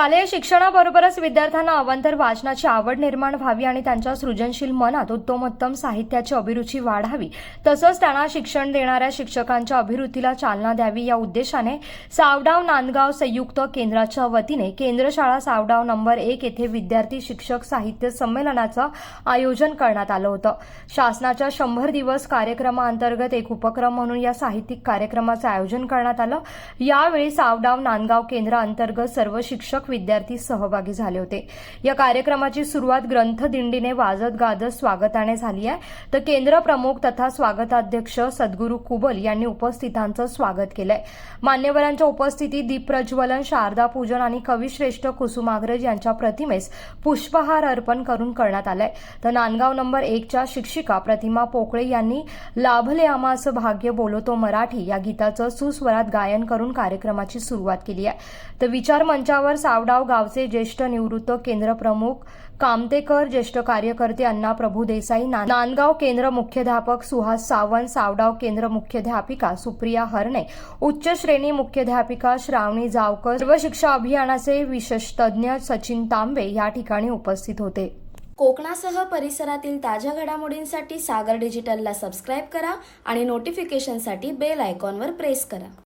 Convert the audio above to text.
शालेय शिक्षणाबरोबरच विद्यार्थ्यांना अवंतर वाचनाची आवड निर्माण व्हावी आणि त्यांच्या सृजनशील मनात उत्तमोत्तम साहित्याची अभिरुची वाढावी तसंच त्यांना शिक्षण देणाऱ्या शिक्षकांच्या अभिरुचीला चालना द्यावी या उद्देशाने सावडाव नांदगाव संयुक्त केंद्राच्या वतीने केंद्रशाळा सावडाव नंबर एक येथे विद्यार्थी शिक्षक साहित्य संमेलनाचं आयोजन करण्यात आलं होतं. शासनाच्या शंभर दिवस कार्यक्रमाअंतर्गत एक उपक्रम म्हणून या साहित्यिक कार्यक्रमाचं आयोजन करण्यात आलं. यावेळी सावडाव नांदगाव केंद्राअंतर्गत सर्व शिक्षक विद्यार्थी सहभागी झाले होते. या कार्यक्रमाची सुरुवात ग्रंथदिंडीने वाजत गाजत स्वागताने झाली आहे. तर केंद्र प्रमुख तथा स्वागताध्यक्ष सद्गुरू कुबल यांनी उपस्थितांचं स्वागत केलंय. मान्यवरांच्या उपस्थितीत दीपप्रज्वलन शारदा पूजन आणि कविश्रेष्ठ कुसुमाग्रज यांच्या प्रतिमेस पुष्पहार अर्पण करून करण्यात आलाय. तर नांदगाव नंबर एकच्या शिक्षिका प्रतिमा पोकळे यांनी लाभले आम्हाचं भाग्य बोलतो मराठी या गीताचं सुस्वरात गायन करून कार्यक्रमाची सुरुवात केली आहे. तर विचार मंचावर सावडाव गावचे ज्येष्ठ निवृत्त केंद्र प्रमुख कामतेकर ज्येष्ठ कार्यकर्ते अण्णा प्रभू देसाई ना- नांदगाव केंद्र मुख्याध्यापक सुहास सावंत सावडाव केंद्र मुख्याध्यापिका सुप्रिया हरणे उच्च श्रेणी मुख्याध्यापिका श्रावणी जावकर सर्व शिक्षा अभियानाचे विशेषतज्ञ सचिन तांबे या ठिकाणी उपस्थित होते. कोकणासह परिसरातील ताज्या घडामोडींसाठी सागर डिजिटलला सबस्क्राईब करा आणि नोटिफिकेशनसाठी बेल आयकॉनवर प्रेस करा.